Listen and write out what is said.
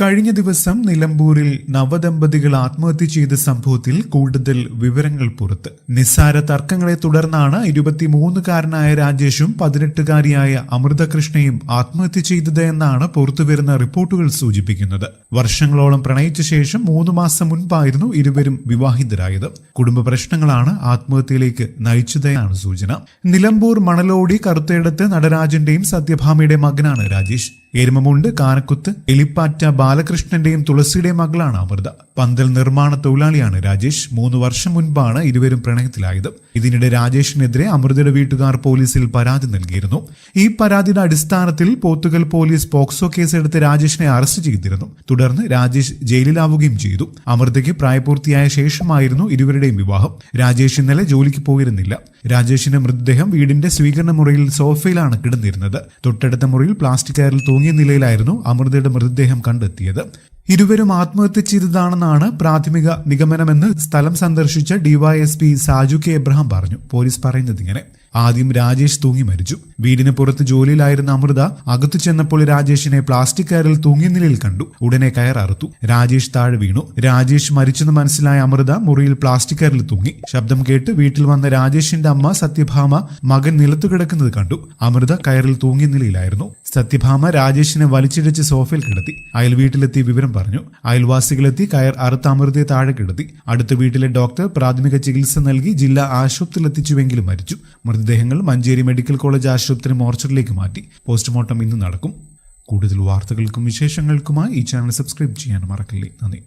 കഴിഞ്ഞ ദിവസം നിലമ്പൂരിൽ നവദമ്പതികൾ ആത്മഹത്യ ചെയ്ത സംഭവത്തിൽ കൂടുതൽ വിവരങ്ങൾ പുറത്ത്. നിസ്സാര തർക്കങ്ങളെ തുടർന്നാണ് ഇരുപത്തിമൂന്നുകാരനായ രാജേഷും പതിനെട്ടുകാരിയായ അമൃതകൃഷ്ണയും ആത്മഹത്യ ചെയ്തത് എന്നാണ് പുറത്തുവരുന്ന റിപ്പോർട്ടുകൾ സൂചിപ്പിക്കുന്നത്. വർഷങ്ങളോളം പ്രണയിച്ച ശേഷം മൂന്ന് മാസം മുൻപായിരുന്നു ഇരുവരും വിവാഹിതരായത്. കുടുംബ പ്രശ്നങ്ങളാണ് ആത്മഹത്യയിലേക്ക് നയിച്ചതെന്നാണ് സൂചന. നിലമ്പൂർ മണലോടി കറുത്തേടത്ത് നടരാജന്റെയും സത്യഭാമയുടെ മകനാണ് രാജേഷ്. എരുമമുണ്ട് കാനക്കുത്ത് എലിപ്പാറ്റ ബാലകൃഷ്ണന്റെയും തുളസിയുടെയും മകളാണ് അമൃത. പന്തൽ നിർമ്മാണ തൊഴിലാളിയാണ് രാജേഷ്. മൂന്ന് വർഷം മുൻപാണ് ഇരുവരും പ്രണയത്തിലായത്. ഇതിനിടെ രാജേഷിനെതിരെ അമൃതയുടെ വീട്ടുകാർ പോലീസിൽ പരാതി നൽകിയിരുന്നു. ഈ പരാതിയുടെ അടിസ്ഥാനത്തിൽ പോത്തുകൽ പോലീസ് പോക്സോ കേസെടുത്ത് രാജേഷിനെ അറസ്റ്റ് ചെയ്തിരുന്നു. തുടർന്ന് രാജേഷ് ജയിലിലാവുകയും ചെയ്തു. അമൃതയ്ക്ക് പ്രായപൂർത്തിയായ ശേഷമായിരുന്നു ഇരുവരുടെയും വിവാഹം. രാജേഷ് ഇന്നലെ ജോലിക്ക് പോയിരുന്നില്ല. രാജേഷിന്റെ മൃതദേഹം വീടിന്റെ സ്വീകരണ മുറിയിൽ സോഫയിലാണ് കിടന്നിരുന്നത്. തൊട്ടടുത്ത മുറിയിൽ പ്ലാസ്റ്റിക് കയറിൽ തൂങ്ങിയ നിലയിലായിരുന്നു അമൃതയുടെ മൃതദേഹം കണ്ടെത്തിയത്. ഇരുവരും ആത്മഹത്യ ചെയ്തതാണെന്നാണ് പ്രാഥമിക നിഗമനമെന്ന് സ്ഥലം സന്ദർശിച്ച ഡിവൈഎസ്പി സാജു കെ എബ്രഹാം പറഞ്ഞു. പോലീസ് പറയുന്നത് ഇങ്ങനെ. ആദ്യം രാജേഷ് തൂങ്ങി മരിച്ചു. വീടിന് പുറത്ത് ജോലിയിലായിരുന്ന അമൃത അകത്തു ചെന്നപ്പോൾ രാജേഷിനെ പ്ലാസ്റ്റിക് കയറിൽ തൂങ്ങിയ നിലയിൽ കണ്ടു. ഉടനെ കയർ അറുത്തു. രാജേഷ് താഴെ വീണു. രാജേഷ് മരിച്ചെന്ന് മനസ്സിലായ അമൃത മുറിയിൽ പ്ലാസ്റ്റിക് കയറിൽ തൂങ്ങി. ശബ്ദം കേട്ട് വീട്ടിൽ വന്ന രാജേഷിന്റെ അമ്മ സത്യഭാമ മകൻ നിലത്തു കിടക്കുന്നത് കണ്ടു. അമൃത കയറിൽ തൂങ്ങിയ നിലയിലായിരുന്നു. സത്യഭാമ രാജേഷിനെ വലിച്ചിഴച്ച് സോഫയിൽ കിടത്തി. അയൽ വീട്ടിലെത്തി വിവരം പറഞ്ഞു. അയൽവാസികളെത്തി കയർ അറുത്താമൃതയെ താഴെ കിടത്തി. അടുത്ത വീട്ടിലെ ഡോക്ടർ പ്രാഥമിക ചികിത്സ നൽകി ജില്ലാ ആശുപത്രിയിലെത്തിച്ചുവെങ്കിലും മരിച്ചു. മൃതദേഹങ്ങൾ മഞ്ചേരി മെഡിക്കൽ കോളേജ് ആശുപത്രി മോർച്ചറിലേക്ക് മാറ്റി. പോസ്റ്റ്മോർട്ടം ഇന്ന് നടക്കും. കൂടുതൽ വാർത്തകൾക്കും വിശേഷങ്ങൾക്കുമായി ഈ ചാനൽ സബ്സ്ക്രൈബ് ചെയ്യാൻ മറക്കല്ലേ. നന്ദി.